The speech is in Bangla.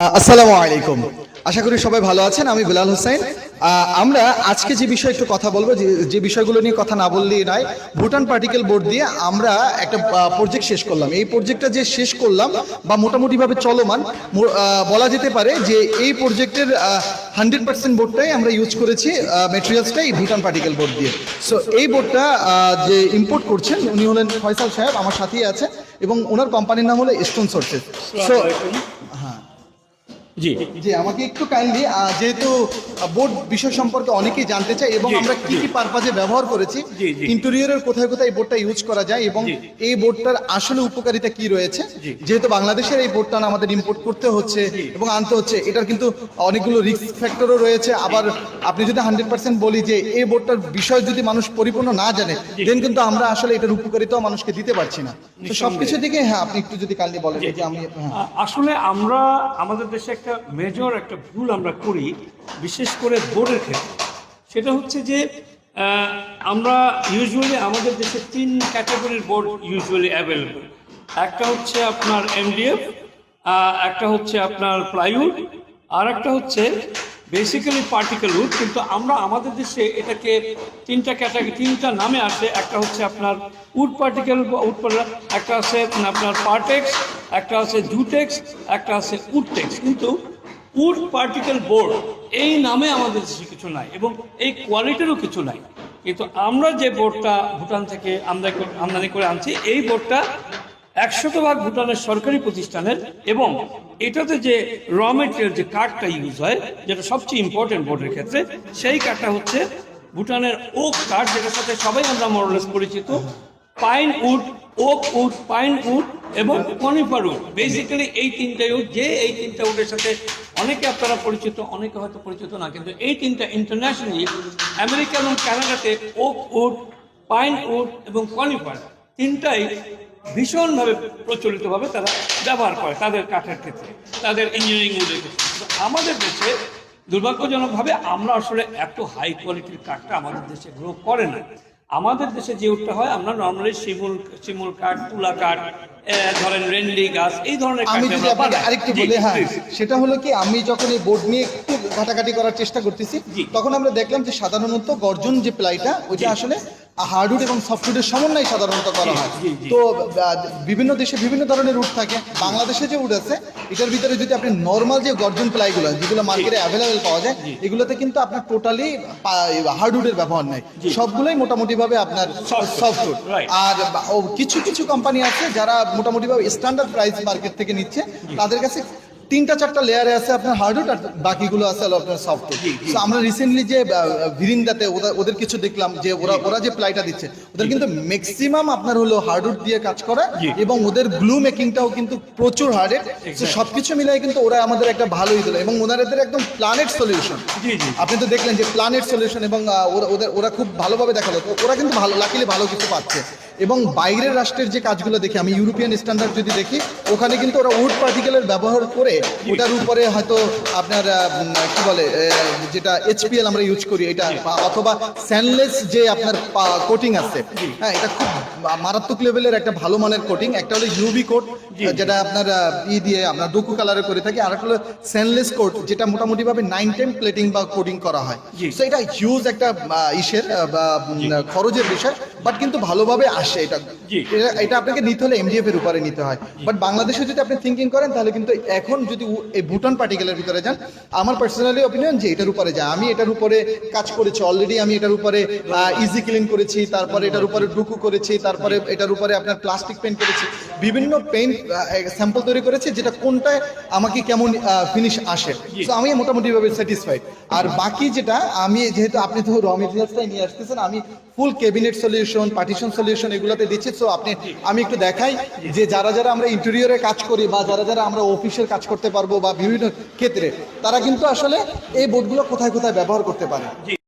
আসসালামু আলাইকুম। আশা করি সবাই ভালো আছেন আমি বিলাল হোসেন। আমরা আজকে যে বিষয়ে একটু কথা বলব যে যে বিষয়গুলো নিয়ে কথা না বললেই নয় ভুটান পার্টিকেল বোর্ড দিয়ে আমরা একটা প্রজেক্ট শেষ করলাম। এই প্রজেক্টটা যে শেষ করলাম বা মোটামুটিভাবে চলমান বলা যেতে পারে যে এই প্রজেক্টের হান্ড্রেড পার্সেন্ট বোর্ডটাই আমরা ইউজ করেছি মেটেরিয়ালসটাই ভুটান পার্টিকেল বোর্ড দিয়ে। সো এই বোর্ডটা যে ইম্পোর্ট করছেন উনি হলেন ফয়সাল সাহেব আমার সাথেই আছে এবং ওনার কোম্পানির নাম হলো স্টোন সোর্সেস সো হ্যাঁ। জি। জি আমাকে একটু কাইন্ডলি যেহেতু বোর্ড বিষয় সম্পর্কে অনেকেই জানতে চাই এবং আমরা কি কি পারপাজে ব্যবহার করেছি। ইন্টেরিয়রের কোথায় কোথায় এই বোর্ডটা ইউজ করা যায় এবং এই বোর্ডটার আসলে উপকারিতা কি রয়েছে যেহেতু বাংলাদেশের এই বোর্ডটা আমাদের ইম্পোর্ট করতে হচ্ছে এবং আনতে হচ্ছে এটার কিন্তু অনেকগুলো রিস্ক ফ্যাক্টরও রয়েছে। আবার আপনি যদি হান্ড্রেড পার্সেন্ট বলি যে এই বোর্ডটার বিষয় যদি মানুষ পরিপূর্ণ না জানে। দেন কিন্তু আমরা আসলে এটার উপকারিতাও মানুষকে দিতে পারছি না। তো। সবকিছু দিকে হ্যাঁ আপনি একটু যদি কাইন্ডলি বলেন যে আমি হ্যাঁ। আসলে আমরা আমাদের দেশে একটা মেজর একটা ভুল আমরা করি, বিশেষ করে বোর্ডের ক্ষেত্রে। সেটা হচ্ছে যে আমরা ইউজুয়ালি আমাদের দেশে তিন ক্যাটাগরির বোর্ড ইউজুয়ালি অ্যাভেলেবল একটা হচ্ছে আপনার এমডিএফ একটা হচ্ছে আপনার প্লাইউড আর একটা হচ্ছে বেসিক্যালি পার্টিকেল উড কিন্তু আমরা আমাদের দেশে এটাকে তিনটা ক্যাটাগরি তিনটা নামে আসে। একটা হচ্ছে আপনার উড পার্টিকেল উড একটা আছে আপনার পার্টেক্স একটা আছে জুটেক্স একটা আছে উডটেক্স কিন্তু উড পার্টিকেল বোর্ড এই নামে আমাদের দেশে কিছু নাই এবং এই কোয়ালিটিরও কিছু নাই। কিন্তু আমরা যে বোর্ডটা ভুটান থেকে আমদানি আমদানি করে আনছি, এই বোর্ডটা একশত ভাগ ভুটানের সরকারি প্রতিষ্ঠানের এবং এটাতে যে র মেটেরিয়াল যে কাঠটা ইউজ হয়, যেটা সবচেয়ে ইম্পর্টেন্ট বোর্ডের ক্ষেত্রে, সেই কাঠটা হচ্ছে ভুটানের ওক কাঠ যেটার সাথে সবাই আমরা মরলেস পরিচিত। Pine wood oak wood pine wood এবং কনিফার উড বেসিক্যালি এই তিনটা উড যে এই তিনটা উডের সাথে অনেকে আপনারা পরিচিত, অনেকে হয়তো পরিচিত না, কিন্তু এই তিনটা ইন্টারন্যাশনালি আমেরিকা এবং কানাডাতে ওক উড পাইন উড এবং কনিফার তিনটাই ভীষণভাবে প্রচলিতভাবে তারা ব্যবহার করে তাদের কাঠের ক্ষেত্রে তাদের ইঞ্জিনিয়ারিং উডের ক্ষেত্রে। আমাদের দেশে দুর্ভাগ্যজনকভাবে আমরা আসলে এত হাই কোয়ালিটির কাঠটা আমাদের দেশে গ্রো করে না। আমাদের দেশে যে উডটা হয় আমরা নর্মালি শিমুল শিমুল কাঠ তুলা কাঠ ধরেন রেন্ডি গাছ এই ধরনের আমি যদি আপনাকে আরেকটু বলি হ্যাঁ সেটা হলো কি আমি যখন এই বোর্ড নিয়ে একটু ঘাটাঘাটি করার চেষ্টা করতেছি তখন আমরা দেখলাম যে সাধারণত গর্জন যে প্লাইটা ওইটা আসলে হার্ডউড এবং সফটউডের সমন্বয় সাধারণত করা হয়। তো বিভিন্ন দেশে বিভিন্ন ধরনের উড থাকে। বাংলাদেশে যে উড আছে এটার ভিতরে যদি আপনি নর্মাল যে গর্জন প্লাইগুলো যেগুলো মার্কেটে অ্যাভেলেবেল পাওয়া যায় এগুলোতে কিন্তু আপনার টোটালি হার্ডউডের ব্যবহার নাই। সবগুলোই মোটামুটিভাবে আপনার সফটউড আর কিছু কিছু কোম্পানি আছে যারা মোটামুটিভাবে স্ট্যান্ডার্ড প্রাইস মার্কেট থেকে নিচ্ছে। তাদের কাছে তিনটা চারটা লেয়ারে আছে আপনার হার্ডউড আর বাকিগুলো আছে আপনার সফটউড জি। তো আমরা রিসেন্টলি যে ভিরিন্দাতে ওদের কিছু দেখলাম যে ওরা ওরা যে প্লাইটা দিচ্ছে ওদের কিন্তু ম্যাক্সিমাম আপনার হলো হার্ডউড দিয়ে কাজ করা এবং ওদের গ্লু মেকিংটাও কিন্তু প্রচুর হার্ডের তো সবকিছু মিলাই কিন্তু ওরা আমাদের একটা ভালোই দিল এবং ওনাদের একদম প্ল্যানেট সলিউশন আপনি তো দেখলেন যে প্ল্যানেট সলিউশন এবং ওরা ওদের ওরা খুব ভালোভাবে দেখাল। তো ওরা কিন্তু ভালো লাকিলি ভালো কিছু পাচ্ছে। এবং বাইরের রাষ্ট্রের যে কাজগুলো দেখি, আমি ইউরোপিয়ান স্ট্যান্ডার্ড যদি দেখি, ওখানে কিন্তু ওরা উড পার্টিকেলের ব্যবহার করে ওটার উপরে হয়তো আপনার কি বলে যেটা এইচপিএল আমরা ইউজ করি, এটা অথবা স্যানলেস যে আপনার কোটিং আছে হ্যাঁ এটা খুব মারাত্মক লেভেলের একটা ভালো মানের কোটিং একটা হলো ইউবি কোট যেটা আপনার ই দিয়ে আমরা ডুকু কালারে করে থাকি। আর একটা হলো স্যানলেস কোট যেটা মোটামুটি ভাবে নাইন টাইম প্লেটিং বা কোটিং করা হয়। তো এটা হিউজ একটা ইসের বা খরচের বিষয় বাট কিন্তু ভালোভাবে আসে এটা। এটা- আপনাকে নিতে হলে এমডিএফ এর উপরে নিতে হয়। বাট বাংলাদেশে যদি আপনি থিঙ্কিং করেন তাহলে কিন্তু এখন যদি এই ভুটান পার্টিকেলের ভিতরে যান আমার পার্সোনালি অপিনিয়ন যে এটার উপরে যায়। আমি এটার উপরে কাজ করেছি অলরেডি আমি এটার উপরে ইজি ক্লিন করেছি তারপরে এটার উপরে ডুকু করেছি তারপরে এটার উপরে আপনার প্লাস্টিক পেন্ট করেছি। বিভিন্ন পেন্ট স্যাম্পল তৈরি করেছি যেটা কোনটায় আমাকে কেমন ফিনিশ আসে। তো আমি মোটামুটি ভাবে স্যাটিসফাইড আর বাকি যেটা আমি যেহেতু আপনি তো র মেটেরিয়ালসটাই নিয়ে আসতেছেন আমি full cabinet solution partition solution এগুলোতে দিচ্ছি। সো আপনি আমি একটু দেখাই যে যারা যারা আমরা ইন্টেরিয়রে কাজ করি বা যারা যারা আমরা অফিসের কাজ করতে পারব বা বিভিন্ন ক্ষেত্রে তারা কিন্তু আসলে এই বোর্ডগুলো কোথায় কোথায় ব্যবহার করতে পারে।